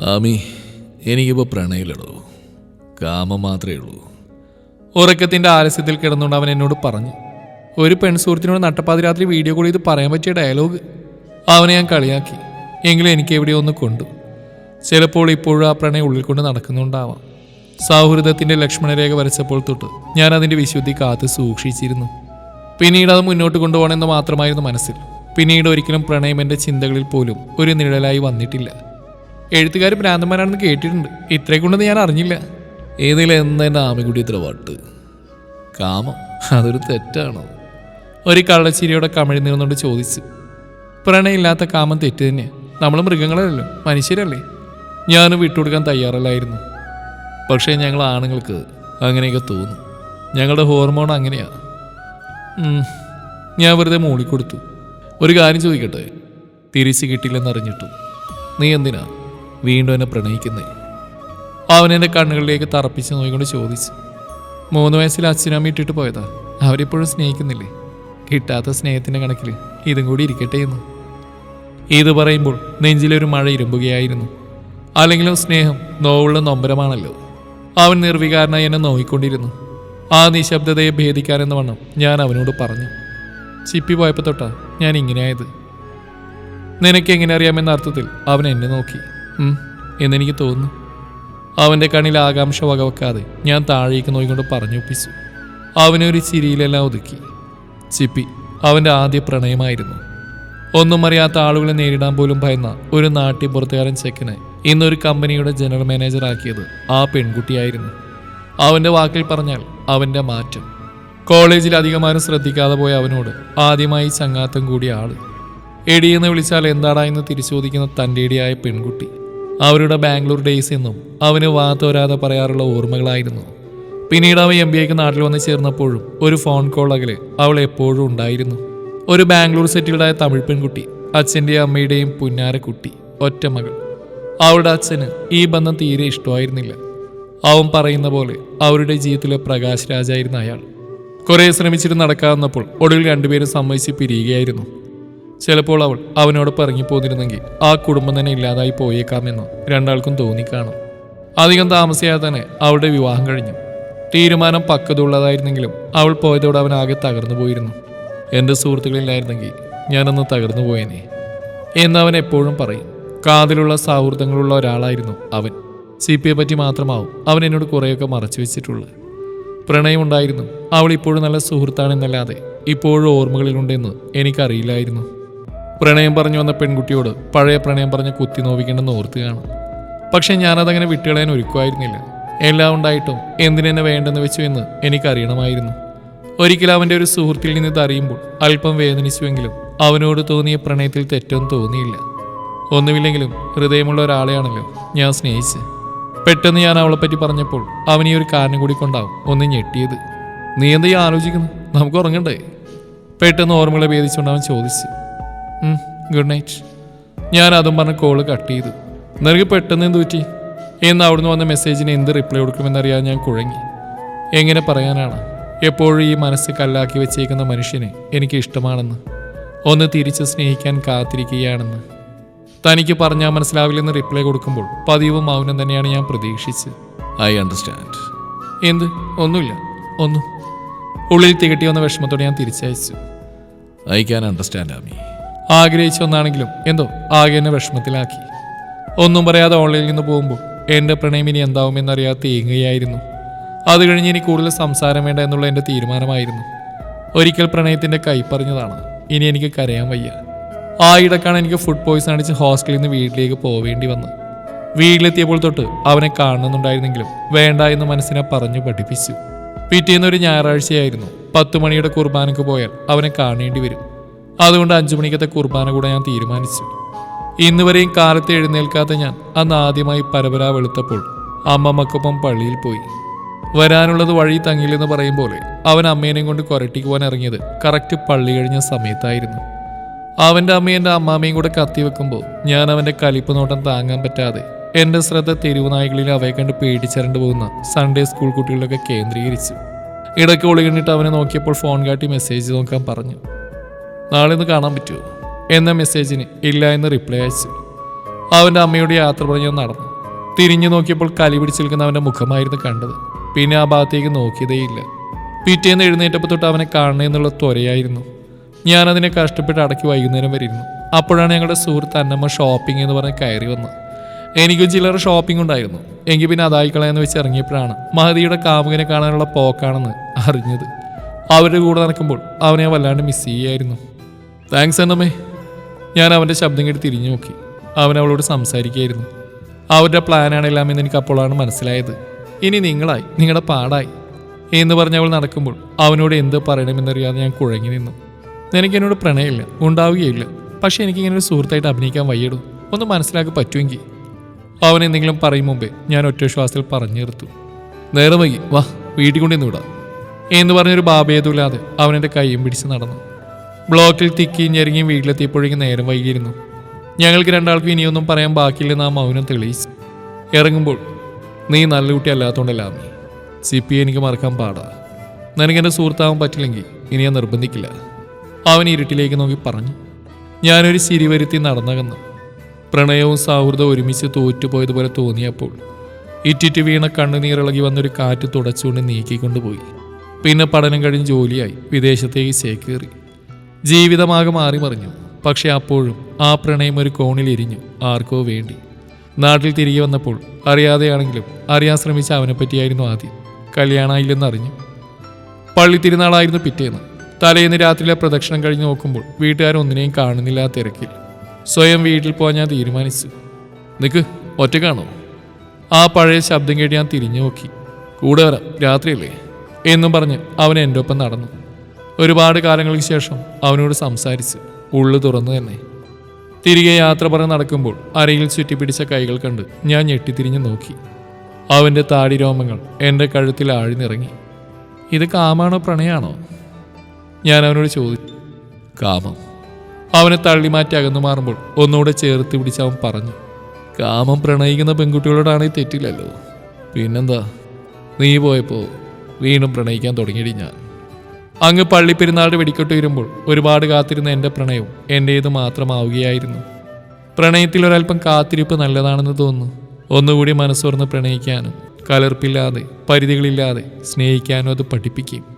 ആമി എനിക്കിപ്പോൾ പ്രണയില്ലടോ കാമം മാത്രമേ ഉള്ളൂ. ഉറക്കത്തിന്റെ ആലസ്യത്തിൽ കിടന്നുകൊണ്ട് അവൻ എന്നോട് പറഞ്ഞു ഒരു പെൺസുഹൃത്തിനോട് നട്ടപ്പാതിരാത്രി വീഡിയോ കോൾ ചെയ്ത് പറയാൻ പറ്റിയ ഡയലോഗ്. അവനെ ഞാൻ കളിയാക്കി. എങ്കിലും എനിക്ക് എവിടെയോ ഒന്ന് കൊണ്ടു. ചിലപ്പോൾ ഇപ്പോഴും ആ പ്രണയം ഉള്ളിൽ കൊണ്ട് നടക്കുന്നുണ്ടാവാം. സൗഹൃദത്തിന്റെ ലക്ഷ്മണരേഖ വരച്ചപ്പോൾ തൊട്ട് ഞാൻ അതിന്റെ വിശുദ്ധി കാത്ത് സൂക്ഷിച്ചിരുന്നു. പിന്നീട് അത് മുന്നോട്ട് കൊണ്ടുപോകണമെന്ന് മാത്രമായിരുന്നു മനസ്സിൽ. പിന്നീട് ഒരിക്കലും പ്രണയം എന്റെ ചിന്തകളിൽ പോലും ഒരു നിഴലായി വന്നിട്ടില്ല. എഴുത്തുകാർ ഭ്രാന്തന്മാരാണെന്ന് കേട്ടിട്ടുണ്ട്. ഇത്രയൊക്കെയുണ്ടെന്ന് ഞാൻ അറിഞ്ഞില്ല. ഇതിലെന്നെ കൂടി ഇത്ര പാട്ട് കാമം. അതൊരു തെറ്റാണോ ഒരു കള്ളച്ചിരിയോടെ കമിഴി നിന്നുകൊണ്ട് ചോദിച്ചു. പ്രണയമില്ലാത്ത കാമം തെറ്റ് തന്നെ. നമ്മൾ മൃഗങ്ങളല്ലല്ലോ മനുഷ്യരല്ലേ? ഞാൻ വിട്ടുകൊടുക്കാൻ തയ്യാറല്ലായിരുന്നു. പക്ഷേ ഞങ്ങൾ ആണുങ്ങൾക്ക് അങ്ങനെയൊക്കെ തോന്നും. ഞങ്ങളുടെ ഹോർമോൺ അങ്ങനെയാ. ഞാൻ വെറുതെ മൂളിക്കൊടുത്തു. ഒരു കാര്യം ചോദിക്കട്ടെ? തിരിച്ച് കിട്ടില്ലെന്നറിഞ്ഞിട്ടു. നീ എന്തിനാ? വീണ്ടും എന്നെ പ്രണയിക്കുന്നേ. അവൻ എന്റെ കണ്ണുകളിലേക്ക് തറപ്പിച്ച് നോക്കിക്കൊണ്ട് ചോദിച്ചു മൂന്ന് വയസ്സിൽ അച്ഛനമ്മ ഇട്ടിട്ട് പോയതാ? അവരിപ്പോഴും സ്നേഹിക്കുന്നില്ലേ? കിട്ടാത്ത സ്നേഹത്തിന്റെ കണക്കിൽ ഇതും കൂടി ഇരിക്കട്ടെ എന്ന്. ഇത് പറയുമ്പോൾ നെഞ്ചിലൊരു മഴ ഇരുമ്പുകയായിരുന്നു. അല്ലെങ്കിലും സ്നേഹം നോവുള്ള നൊമ്പരമാണല്ലോ. അവൻ നിർവികാരനായി എന്നെ നോയിക്കൊണ്ടിരുന്നു. ആ നിശബ്ദതയെ ഭേദിക്കാനെന്ന് വണ്ണം ഞാൻ അവനോട് പറഞ്ഞു ചിപ്പി പോയപ്പോൾ തൊട്ടാ ഞാൻ ഇങ്ങനെയായത്. നിനക്ക് എങ്ങനെ അറിയാമെന്ന അർത്ഥത്തിൽ അവൻ എന്നെ നോക്കി. എന്നെനിക്ക് തോന്നുന്നു. അവന്റെ കണ്ണിൽ ആകാംക്ഷ വകവെക്കാതെ ഞാൻ താഴേക്ക് നോയിക്കൊണ്ട് പറഞ്ഞൊപ്പിച്ചു അവനൊരു ചിരിയിലെല്ലാം ഒതുക്കി. ചിപ്പി അവന്റെ ആദ്യ പ്രണയമായിരുന്നു. ഒന്നും അറിയാത്ത ആളുകളെ നേരിടാൻ പോലും ഭയന്ന ഒരു നാട്ടിപ്പുറത്തുകാരൻ ചെക്കനെ ഇന്നൊരു കമ്പനിയുടെ ജനറൽ മാനേജർ ആക്കിയത് ആ പെൺകുട്ടിയായിരുന്നു. അവന്റെ വാക്കിൽ പറഞ്ഞാൽ അവന്റെ മാറ്റം. കോളേജിൽ അധികമാരും ശ്രദ്ധിക്കാതെ പോയ അവനോട് ആദ്യമായി ചങ്ങാത്തം കൂടിയ ആൾ. എടിയെന്ന് വിളിച്ചാൽ എന്താടാ എന്ന് തിരിച്ചോദിക്കുന്ന തന്റെ ഇടിയായ പെൺകുട്ടി. അവരുടെ ബാംഗ്ലൂർ ഡേയ്സ് എന്നും അവന് വാത്തോരാതെ പറയാറുള്ള ഓർമ്മകളായിരുന്നു. പിന്നീട് അവ എം ബി എക്ക് നാട്ടിൽ വന്ന് ചേർന്നപ്പോഴും ഒരു ഫോൺ കോൾ അകലെ അവൾ എപ്പോഴും ഉണ്ടായിരുന്നു. ഒരു ബാംഗ്ലൂർ സെറ്റിൽഡായ തമിഴ് പെൺകുട്ടി അച്ഛന്റെയും അമ്മയുടെയും പുന്നാര കുട്ടി ഒറ്റ മകൾ. അവളുടെ അച്ഛന് ഈ ബന്ധം തീരെ ഇഷ്ടമായിരുന്നില്ല. അവൻ പറയുന്ന പോലെ അവരുടെ ജീവിതത്തിലെ പ്രകാശ് രാജായിരുന്നു അയാൾ. കുറേ ശ്രമിച്ചിട്ട് നടക്കാവുന്നപ്പോൾ ഒടുവിൽ രണ്ടുപേരും സമ്മതിച്ച് പിരിയുകയായിരുന്നു. ചിലപ്പോൾ അവൾ അവനോടൊപ്പം ഇറങ്ങിപ്പോന്നിരുന്നെങ്കിൽ ആ കുടുംബം തന്നെ ഇല്ലാതായി പോയേക്കാമെന്ന് രണ്ടാൾക്കും തോന്നിക്കാണും അധികം താമസിയാതെ തന്നെ അവളുടെ വിവാഹം കഴിഞ്ഞു. തീരുമാനം പക്കതുള്ളതായിരുന്നെങ്കിലും അവൾ പോയതോടെ അവൻ ആകെ തകർന്നു പോയിരുന്നു. എന്റെ സുഹൃത്തുക്കളില്ലായിരുന്നെങ്കിൽ ഞാനന്ന് തകർന്നു പോയേനെ എന്ന് അവൻ എപ്പോഴും പറയും. കാതിലുള്ള സൗഹൃദങ്ങളുള്ള ഒരാളായിരുന്നു അവൻ. സി പിയെ പറ്റി മാത്രമാവും അവൻ എന്നോട് കുറേയൊക്കെ മറച്ചു വെച്ചിട്ടുള്ളത്. പ്രണയമുണ്ടായിരുന്നു. അവൾ ഇപ്പോഴും നല്ല സുഹൃത്താണെന്നല്ലാതെ ഇപ്പോഴും ഓർമ്മകളിലുണ്ടെന്ന് എനിക്കറിയില്ലായിരുന്നു. പ്രണയം പറഞ്ഞു വന്ന പെൺകുട്ടിയോട് പഴയ പ്രണയം പറഞ്ഞ് കുത്തി നോവിക്കേണ്ടെന്ന് ഓർത്ത് കാണും. പക്ഷെ ഞാനതങ്ങനെ വിട്ടുകളയാൻ ഒരുക്കുമായിരുന്നില്ല. എല്ലാം ഉണ്ടായിട്ടും എന്തിനെന്നെ വേണ്ടെന്ന് വെച്ചു എന്ന് എനിക്കറിയണമായിരുന്നു. ഒരിക്കൽ അവന്റെ ഒരു സുഹൃത്തിൽ നിന്ന് ഇതറിയുമ്പോൾ അല്പം വേദനിച്ചുവെങ്കിലും അവനോട് തോന്നിയ പ്രണയത്തിൽ തെറ്റൊന്നും തോന്നിയില്ല. ഒന്നുമില്ലെങ്കിലും ഹൃദയമുള്ള ഒരാളെയാണല്ലോ ഞാൻ സ്നേഹിച്ച് പെട്ടെന്ന് ഞാൻ അവളെ പറ്റി പറഞ്ഞപ്പോൾ അവൻ ഈ ഒരു കാരണം കൂടി കൊണ്ടാവും ഒന്ന് ഞെട്ടിയത്. നീ എന്താ ആലോചിക്കുന്നു? നമുക്ക് ഉറങ്ങണ്ടേ? പെട്ടെന്ന് ഓർമ്മകളെ ഭേദിച്ചുകൊണ്ട് അവൻ ചോദിച്ചു. ഗുഡ് നൈറ്റ് ഞാൻ അതും പറഞ്ഞ് കോൾ കട്ട് ചെയ്തു. നിനക്ക് പെട്ടെന്ന് എന്ത് പറ്റി? എന്ന് അവിടുന്ന് വന്ന മെസ്സേജിന് എന്ത് റിപ്ലൈ കൊടുക്കുമെന്നറിയാൻ ഞാൻ കുഴങ്ങി. എങ്ങനെ പറയാനാണ്? എപ്പോഴും ഈ മനസ്സ് കല്ലാക്കി വെച്ചേക്കുന്ന മനുഷ്യനെ എനിക്ക് ഇഷ്ടമാണെന്ന്. ഒന്ന് തിരിച്ച് സ്നേഹിക്കാൻ കാത്തിരിക്കുകയാണെന്ന്. തനിക്ക് പറഞ്ഞാൽ മനസ്സിലാവില്ലെന്ന് റിപ്ലൈ കൊടുക്കുമ്പോൾ പതിവും മൗനം തന്നെയാണ് ഞാൻ പ്രതീക്ഷിച്ച്. ഐ അണ്ടർസ്റ്റാൻഡ് എന്ത്? ഒന്നുമില്ല. ഒന്നും. ഉള്ളിൽ തികട്ടി വന്ന വിഷമത്തോടെ ഞാൻ തിരിച്ചയച്ചു. ഐ ക്യാൻ അണ്ടർസ്റ്റാൻഡ് ആമി ആഗ്രഹിച്ച ഒന്നാണെങ്കിലും എന്തോ ആകെ എന്നെ വിഷമത്തിലാക്കി. ഒന്നും പറയാതെ ഓൺലൈനിൽ നിന്ന് പോകുമ്പോൾ എന്റെ പ്രണയം ഇനി എന്താവുമെന്നറിയാതെ തേങ്ങുകയായിരുന്നു. അത് കഴിഞ്ഞ് ഇനി കൂടുതൽ സംസാരം വേണ്ട എന്നുള്ള എന്റെ തീരുമാനമായിരുന്നു. ഒരിക്കൽ പ്രണയത്തിന്റെ കൈ പറഞ്ഞതാണ്. ഇനി എനിക്ക് കരയാൻ വയ്യ. ആ ഇടക്കാണ് എനിക്ക് ഫുഡ് പോയിസൺ അടിച്ച് ഹോസ്റ്റലിൽ നിന്ന് വീട്ടിലേക്ക് പോവേണ്ടി വന്നു വീട്ടിലെത്തിയപ്പോൾ തൊട്ട് അവനെ കാണുന്നുണ്ടായിരുന്നെങ്കിലും വേണ്ട എന്ന് മനസ്സിനെ പറഞ്ഞു പഠിപ്പിച്ചു. പിറ്റേന്ന് ഒരു ഞായറാഴ്ചയായിരുന്നു. പത്തു മണിയുടെ കുർബാനക്ക് പോയാൽ അവനെ കാണേണ്ടി വരും. അതുകൊണ്ട് അഞ്ചു മണിക്കത്തെ കുർബാന കൂടെ ഞാൻ തീരുമാനിച്ചു. ഇന്ന് വരെയും കാലത്ത് എഴുന്നേൽക്കാത്ത ഞാൻ അന്ന് ആദ്യമായി പരപര വെളുത്തപ്പോൾ അമ്മമ്മക്കൊപ്പം പള്ളിയിൽ പോയി. വരാനുള്ളത് വഴി തങ്ങില്ലെന്ന് പറയും പോലെ അവൻ അമ്മേനെയും കൊണ്ട് കൊരട്ടിക്ക് പോകാൻ ഇറങ്ങിയത് കറക്റ്റ് പള്ളി കഴിഞ്ഞ സമയത്തായിരുന്നു. അവന്റെ അമ്മയും എന്റെ അമ്മാമ്മയും കൂടെ കത്തി വെക്കുമ്പോൾ ഞാൻ അവന്റെ കലിപ്പ് നോട്ടം താങ്ങാൻ പറ്റാതെ എന്റെ ശ്രദ്ധ തെരുവുനായ്കളിൽ അവയെ കണ്ട് പേടിച്ചരണ്ട് പോകുന്ന സൺഡേ സ്കൂൾ കുട്ടികളിലൊക്കെ കേന്ദ്രീകരിച്ചു. ഇടയ്ക്ക് ഒളികണ്ടിട്ട് അവനെ നോക്കിയപ്പോൾ ഫോൺ കാട്ടി മെസ്സേജ് നോക്കാൻ പറഞ്ഞു. നാളെ ഒന്ന് കാണാൻ പറ്റുമോ? എന്ന മെസ്സേജിന് ഇല്ല എന്ന് റിപ്ലൈ അയച്ചു. അവന്റെ അമ്മയുടെ യാത്ര പറഞ്ഞു നടന്നു. തിരിഞ്ഞു നോക്കിയപ്പോൾ കലി പിടിച്ചു നിൽക്കുന്ന അവന്റെ മുഖമായിരുന്നു കണ്ടത്. പിന്നെ ആ ഭാഗത്തേക്ക് നോക്കിയതേയില്ല. പിറ്റേന്ന് എഴുന്നേറ്റപ്പോൾ തൊട്ട് അവനെ കാണണമെന്നുള്ള ത്വരയായിരുന്നു. ഞാനതിനെ കഷ്ടപ്പെട്ട് അടക്കി വൈകുന്നേരം വരെ ഇരുന്നു. അപ്പോഴാണ് ഞങ്ങളുടെ സുഹൃത്ത് അന്നമ്മ ഷോപ്പിംഗ് എന്ന് പറഞ്ഞ് കയറി വന്നത്. എനിക്ക് ചില്ലറ ഷോപ്പിംഗ് ഉണ്ടായിരുന്നു. എങ്കിൽ പിന്നെ അതായി കളയാന്ന് വെച്ച് ഇറങ്ങിയപ്പോഴാണ് മഹതിയുടെ കാമുകനെ കാണാനുള്ള പോക്കാണെന്ന് അറിഞ്ഞത്. അവരുടെ കൂടെ നടക്കുമ്പോൾ അവനെ വല്ലാണ്ട് മിസ് ചെയ്യായിരുന്നു താങ്ക്സ് എന്നമ്മേ ഞാൻ അവന്റെ ശബ്ദം കേട്ട് തിരിഞ്ഞു നോക്കി. അവൻ അവളോട് സംസാരിക്കുകയായിരുന്നു. അവരുടെ പ്ലാനാണെല്ലാം എന്ന് എനിക്ക് അപ്പോഴാണ് മനസ്സിലായത്. ഇനി നിങ്ങളായി നിങ്ങളുടെ പാടായി എന്ന് പറഞ്ഞ് അവൾ നടക്കുമ്പോൾ അവനോട് എന്ത് പറയണമെന്നറിയാതെ ഞാൻ കുഴങ്ങി നിന്നു. നിനക്ക് എന്നോട് പ്രണയമില്ല ഉണ്ടാവുകയില്ല. പക്ഷെ എനിക്കിങ്ങനെ ഒരു സുഹൃത്തായിട്ട് അഭിനയിക്കാൻ വയ്യടും. ഒന്ന് മനസ്സിലാക്കി പറ്റുമെങ്കിൽ. അവൻ എന്തെങ്കിലും പറയും മുമ്പേ ഞാൻ ഒറ്റ ശ്വാസത്തിൽ പറഞ്ഞു നിർത്തു. നേരം വൈകി വാ വീട്ടിൽ കൊണ്ടിന്ന് വിടാം. എന്ന് പറഞ്ഞൊരു ബാബേതുമില്ലാതെ അവൻ എന്റെ കൈയും പിടിച്ച് നടന്നു. ബ്ലോക്കിൽ തിക്കി ഞെരുങ്ങി വീട്ടിലെത്തിയപ്പോഴേക്കും നേരം വൈകിയിരുന്നു. ഞങ്ങൾക്ക് രണ്ടാൾക്കും ഇനിയൊന്നും പറയാൻ ബാക്കിയില്ലെന്ന് ആ മൗനം തെളിയിച്ചു. ഇറങ്ങുമ്പോൾ നീ നല്ല കുട്ടി അല്ലാത്തതുകൊണ്ടല്ല നീ സിപ്പി എനിക്ക് മറക്കാൻ പാടാ. നിനക്ക് എന്റെ സുഹൃത്താവാൻ പറ്റില്ലെങ്കിൽ ഇനി ഞാൻ നിർബന്ധിക്കില്ല. അവൻ ഇരുട്ടിലേക്ക് നോക്കി പറഞ്ഞു. ഞാനൊരു ചിരി വരുത്തി നടന്നകന്നു. പ്രണയവും സൗഹൃദവും ഒരുമിച്ച് തോറ്റുപോയതുപോലെ തോന്നിയപ്പോൾ ഇറ്റിറ്റ് വീണ കണ്ണുനീരിളകി വന്നൊരു കാറ്റ് തുടച്ചുകൊണ്ട് നീക്കിക്കൊണ്ടുപോയി. പിന്നെ പഠനം കഴിഞ്ഞ് ജോലിയായി വിദേശത്തേക്ക് ചേക്കേറി ജീവിതമാകെ മാറി മറിഞ്ഞു. പക്ഷെ അപ്പോഴും ആ പ്രണയം ഒരു കോണിൽ എരിഞ്ഞു. ആർക്കോ വേണ്ടി. നാട്ടിൽ തിരികെ വന്നപ്പോൾ അറിയാതെയാണെങ്കിലും അറിയാൻ ശ്രമിച്ച അവനെപ്പറ്റിയായിരുന്നു ആദ്യം. കല്യാണമായില്ലെന്ന് അറിഞ്ഞു പള്ളി തിരുനാളായിരുന്നു പിറ്റേന്ന്. തലേന്ന് രാത്രിയിലെ പ്രദക്ഷിണം കഴിഞ്ഞ് നോക്കുമ്പോൾ വീട്ടുകാരൊന്നിനെയും കാണുന്നില്ല ആ തിരക്കിൽ. സ്വയം വീട്ടിൽ പോകാൻ ഞാൻ തീരുമാനിച്ചു. നിക്ക് ഒറ്റക്കാണോ ആ പഴയ ശബ്ദം കേട്ട് ഞാൻ തിരിഞ്ഞു നോക്കി കൂടെ വരാം രാത്രിയല്ലേ? എന്നും പറഞ്ഞ് അവൻ എന്റെ ഒപ്പം നടന്നു. ഒരുപാട് കാലങ്ങൾക്ക് ശേഷം അവനോട് സംസാരിച്ച് ഉള്ളു തുറന്നു തന്നെ. തിരികെ യാത്ര പറഞ്ഞ് നടക്കുമ്പോൾ അരയിൽ ചുറ്റിപ്പിടിച്ച കൈകൾ കണ്ട് ഞാൻ ഞെട്ടിത്തിരിഞ്ഞ് നോക്കി. അവന്റെ താടി രോമങ്ങൾ എന്റെ കഴുത്തിൽ ആഴ്ന്നിറങ്ങി. ഇത് കാമാണോ പ്രണയാണോ? ഞാൻ അവനോട് ചോദിച്ചു കാമം. അവനെ തള്ളി മാറ്റി അകന്നു മാറുമ്പോൾ ഒന്നുകൂടെ ചേർത്ത് പിടിച്ച് അവൻ പറഞ്ഞു കാമം പ്രണയിക്കുന്ന പെൺകുട്ടികളോടാണെങ്കിൽ തെറ്റില്ലല്ലോ. പിന്നെന്താ? നീ പോയപ്പോൾ വീണ്ടും പ്രണയിക്കാൻ തുടങ്ങിയിടി ഞാൻ. അങ്ങ് പള്ളിപ്പെരുന്നാളുടെ വെടിക്കെട്ട് വരുമ്പോൾ ഒരുപാട് കാത്തിരുന്ന എന്റെ പ്രണയവും എന്റേത് മാത്രമാവുകയായിരുന്നു. പ്രണയത്തിൽ ഒരല്പം കാത്തിരിപ്പ് നല്ലതാണെന്ന് തോന്നുന്നു. ഒന്നുകൂടി മനസ്സോർന്ന് പ്രണയിക്കാനും കലർപ്പില്ലാതെ പരിധികളില്ലാതെ സ്നേഹിക്കാനും അത് പഠിപ്പിക്കും.